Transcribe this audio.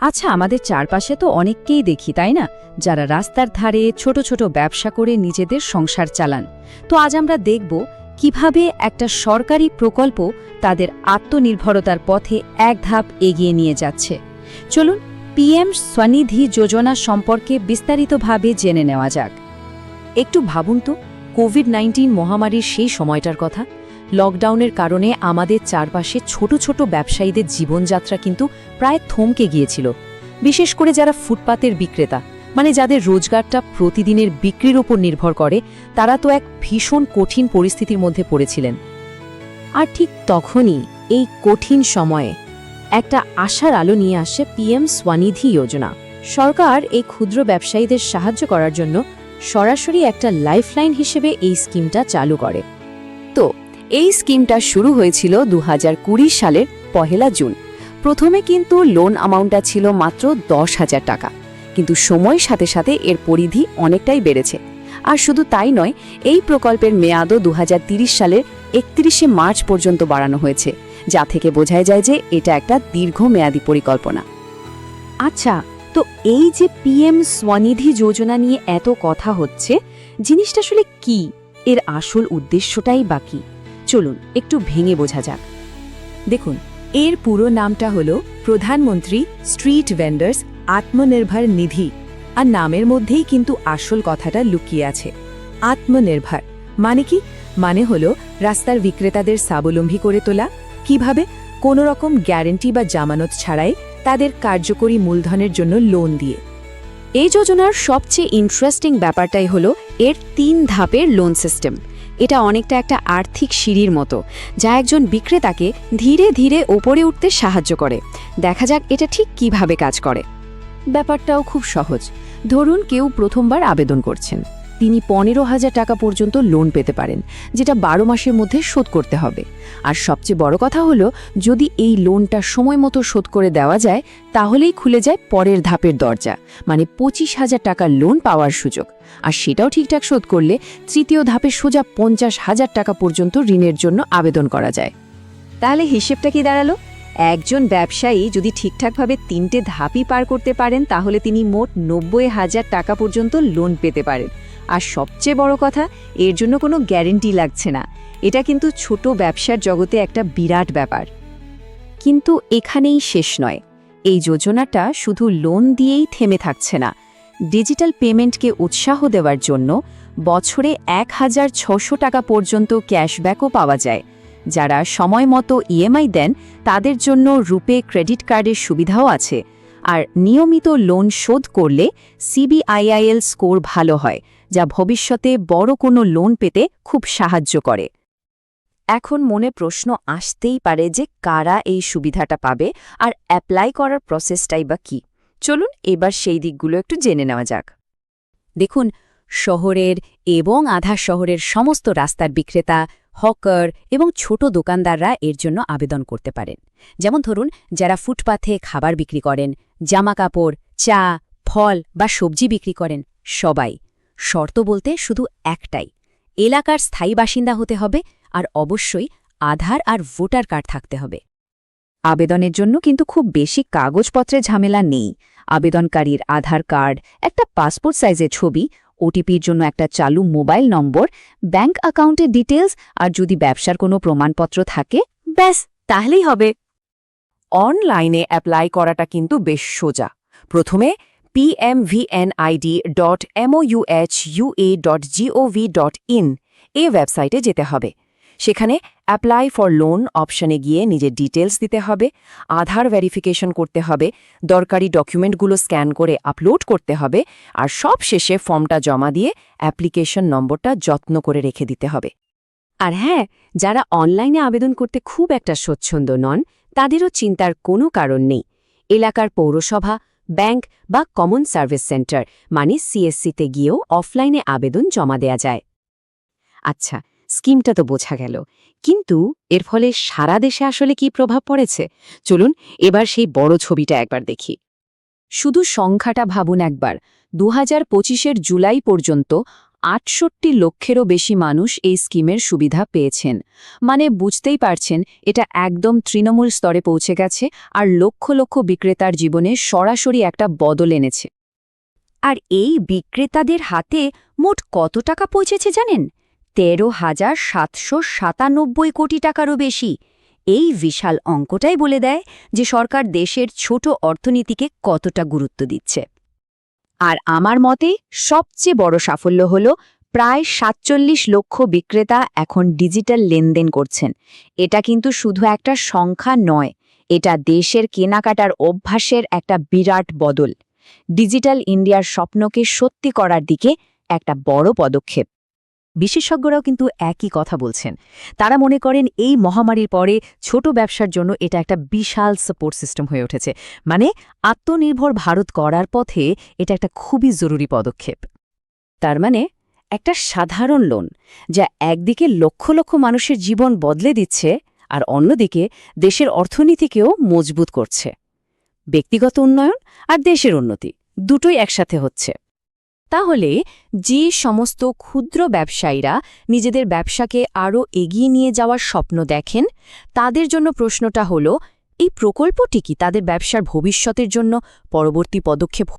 আচ্ছা আমাদের চারপাশে তো অনেককেই দেখি, তাই না? যারা রাস্তার ধারে ছোট ছোট ব্যবসা করে নিজেদের সংসার চালান। তো আজ আমরা দেখব কীভাবে একটা সরকারি প্রকল্প তাদের আত্মনির্ভরতার পথে এক ধাপ এগিয়ে নিয়ে যাচ্ছে। চলুন পিএম স্বনিধি যোজনা সম্পর্কে বিস্তারিতভাবে জেনে নেওয়া যাক। একটু ভাবুন তো, কোভিড নাইন্টিন মহামারীর সেই সময়টার কথা। লকডাউনের কারণে আমাদের চারপাশে ছোট ছোট ব্যবসায়ীদের জীবনযাত্রা কিন্তু প্রায় থমকে গিয়েছিল। বিশেষ করে যারা ফুটপাতের বিক্রেতা মানে যাদের রোজগারটা প্রতিদিনের বিক্রির ওপর নির্ভর করে, তারা তো এক ভীষণ কঠিন পরিস্থিতির মধ্যে পড়েছিলেন। আর ঠিক তখনই এই কঠিন সময়ে একটা আশার আলো নিয়ে আসে পিএম স্বনিধি যোজনা। সরকার এই ক্ষুদ্র ব্যবসায়ীদের সাহায্য করার জন্য সরাসরি একটা লাইফলাইন হিসেবে এই স্কিমটা চালু করে। এই স্কিমটা শুরু হয়েছিল দু কুড়ি সালের পহেলা জুন। প্রথমে কিন্তু লোন অ্যামাউন্টটা ছিল মাত্র দশ হাজার টাকা। কিন্তু সময়ের সাথে সাথে এর পরিধি অনেকটাই বেড়েছে। আর শুধু তাই নয়, এই প্রকল্পের মেয়াদও দু সালের একত্রিশে মার্চ পর্যন্ত বাড়ানো হয়েছে, যা থেকে বোঝাই যায় যে এটা একটা দীর্ঘমেয়াদী পরিকল্পনা। আচ্ছা তো এই যে পিএম স্বনিধি যোজনা নিয়ে এত কথা হচ্ছে, জিনিসটা আসলে কি? এর আসল উদ্দেশ্যটাই বাকি চলুন, একটু ভেঙে বোঝা যাক। দেখুন, এর পুরো নামটা হল প্রধানমন্ত্রী স্ট্রিট ভেন্ডার্স আত্মনির্ভর নিধি। আর নামের মধ্যেই কিন্তু আসল কথাটা লুকিয়ে আছে। আত্মনির্ভর মানে কি? মানে হল রাস্তার বিক্রেতাদের স্বাবলম্বী করে তোলা। কীভাবে? কোনো রকম গ্যারেন্টি বা জামানত ছাড়াই তাদের কার্যকরী মূলধনের জন্য লোন দিয়ে। এই যোজনার সবচেয়ে ইন্টারেস্টিং ব্যাপারটাই হলো এর তিন ধাপের লোন সিস্টেম এটা অনেকটা একটা আর্থিক সিঁড়ির মতো, যা একজন বিক্রেতাকে ধীরে ধীরে ওপরে উঠতে সাহায্য করে। দেখা যাক এটা ঠিক কীভাবে কাজ করে। ব্যাপারটাও খুব সহজ। ধরুন কেউ প্রথমবার আবেদন করছেন। তিনি পনেরো হাজার টাকা পর্যন্ত লোন পেতে পারেন, যেটা বারো মাসের মধ্যে শোধ করতে হবে। আর সবচেয়ে বড় কথা হলো, যদি এই লোনটা সময় মতো শোধ করে দেওয়া যায়, তাহলেই খুলে যায় পরের ধাপের দরজা মানে পঁচিশ হাজার টাকার লোন পাওয়ার সুযোগ। আর সেটাও ঠিকঠাক শোধ করলে তৃতীয় ধাপে সোজা পঞ্চাশ হাজার টাকা পর্যন্ত ঋণের জন্য আবেদন করা যায়। তাহলে হিসেবটা কি দাঁড়াল? একজন ব্যবসায়ী যদি ঠিকঠাকভাবে তিনটে ধাপই পার করতে পারেন, তাহলে তিনি মোট নব্বই হাজার টাকা পর্যন্ত লোন পেতে পারেন। আর সবচেয়ে বড় কথা, এর জন্য কোনো গ্যারেন্টি লাগছে না। এটা কিন্তু ছোট ব্যবসার জগতে একটা বিরাট ব্যাপার। কিন্তু এখানেই শেষ নয়। এই যোজনাটা শুধু লোন দিয়েই থেমে থাকছে না। ডিজিটাল পেমেন্টকে উৎসাহ দেওয়ার জন্য বছরে এক হাজার টাকা পর্যন্ত ক্যাশব্যাকও পাওয়া যায়। যারা সময় মতো ইএমআই দেন, তাদের জন্য রূপে ক্রেডিট কার্ডের সুবিধাও আছে। আর নিয়মিত লোন শোধ করলে সিবিআইআইএল স্কোর ভালো হয়, যা ভবিষ্যতে বড় কোনো লোন পেতে খুব সাহায্য করে। এখন মনে প্রশ্ন আসতেই পারে যে কারা এই সুবিধাটা পাবে আর অ্যাপ্লাই করার প্রসেসটাই বা কি। চলুন এবার সেই দিকগুলো একটু জেনে নেওয়া যাক। দেখুন শহরের এবং আধা শহরের সমস্ত রাস্তার বিক্রেতা, হকার এবং ছোট দোকানদাররা এর জন্য আবেদন করতে পারেন। যেমন ধরুন, যারা ফুটপাথে খাবার বিক্রি করেন জামা কাপড় চা, ফল বা সবজি বিক্রি করেন, সবাই। শর্ত বলতে শুধু একটাই, এলাকার স্থায়ী বাসিন্দা হতে হবে আর অবশ্যই আধার আর ভোটার কার্ড থাকতে হবে। আবেদনের জন্য কিন্তু খুব বেশি কাগজপত্রের ঝামেলা নেই। আবেদনকারীর আধার কার্ড, একটা পাসপোর্ট সাইজের ছবি ওটিপির জন্য একটা চালু মোবাইল নম্বর, ব্যাংক অ্যাকাউন্টের ডিটেলস আর যদি ব্যবসার কোনো প্রমাণপত্র থাকে, ব্যাস, তাহলেই হবে। অনলাইনে অ্যাপ্লাই করাটা কিন্তু বেশ সোজা। প্রথমে PMVNID dot MOHUA dot gov dot in এ ওয়েবসাইটে যেতে হবে। সেখানে অ্যাপ্লাই ফর লোন অপশনে গিয়ে নিজের ডিটেলস দিতে হবে, আধার ভেরিফিকেশন করতে হবে, দরকারি ডকুমেন্টগুলো স্ক্যান করে আপলোড করতে হবে, আর সব শেষে ফর্মটা জমা দিয়ে অ্যাপ্লিকেশন নম্বরটা যত্ন করে রেখে দিতে হবে। আর হ্যাঁ যারা অনলাইনে আবেদন করতে খুব একটা স্বচ্ছন্দ নন, তাদেরও চিন্তার কোনো কারণ নেই। এলাকার পৌরসভা ব্যাংক বা কমন সার্ভিস সেন্টার মানে সিএসসিতে গিয়েও অফলাইনে আবেদন জমা দেয়া যায়। আচ্ছা স্কিমটা তো বোঝা গেল। কিন্তু এর ফলে সারা দেশে আসলে কি প্রভাব পড়েছে? চলুন এবার সেই বড় ছবিটা একবার দেখি। শুধু সংখ্যাটা ভাবুন একবার। দু হাজার জুলাই পর্যন্ত আটষট্টি লক্ষেরও বেশি মানুষ এই স্কিমের সুবিধা পেয়েছেন। মানে বুঝতেই পারছেন, এটা একদম তৃণমূল স্তরে পৌঁছে গেছে আর লক্ষ লক্ষ বিক্রেতার জীবনে সরাসরি একটা বদল এনেছে। আর এই বিক্রেতাদের হাতে মোট কত টাকা পৌঁছেছে জানেন? তেরো হাজার সাতশো সাতানব্বই কোটি টাকারও বেশি। এই বিশাল অঙ্কটাই বলে দেয় যে সরকার দেশের ছোট অর্থনীতিকে কতটা গুরুত্ব দিচ্ছে। আর আমার মতে সবচেয়ে বড় সাফল্য হল প্রায় সাতচল্লিশ লক্ষ বিক্রেতা এখন ডিজিটাল লেনদেন করছেন। এটা কিন্তু শুধু একটা সংখ্যা নয়, এটা দেশের কেনাকাটার অভ্যাসের একটা বিরাট বদল। ডিজিটাল ইন্ডিয়ার স্বপ্নকে সত্যি করার দিকে একটা বড় পদক্ষেপ। বিশেষজ্ঞরাও কিন্তু একই কথা বলছেন। তারা মনে করেন এই মহামারীর পরে ছোট ব্যবসার জন্য এটা একটা বিশাল সাপোর্ট সিস্টেম হয়ে উঠেছে। মানে আত্মনির্ভর ভারত করার পথে এটা একটা খুবই জরুরি পদক্ষেপ। তার মানে একটা সাধারণ লোন যা একদিকে লক্ষ লক্ষ মানুষের জীবন বদলে দিচ্ছে আর অন্যদিকে দেশের অর্থনীতিকেও মজবুত করছে। ব্যক্তিগত উন্নয়ন আর দেশের উন্নতি দুটোই একসাথে হচ্ছে। তাহলে যে সমস্ত ক্ষুদ্র ব্যবসায়ীরা নিজেদের ব্যবসাকে আরও এগিয়ে নিয়ে যাওয়ার স্বপ্ন দেখেন, তাদের জন্য প্রশ্নটা হল, এই প্রকল্পটি কি তাদের ব্যবসার ভবিষ্যতের জন্য পরবর্তী পদক্ষেপ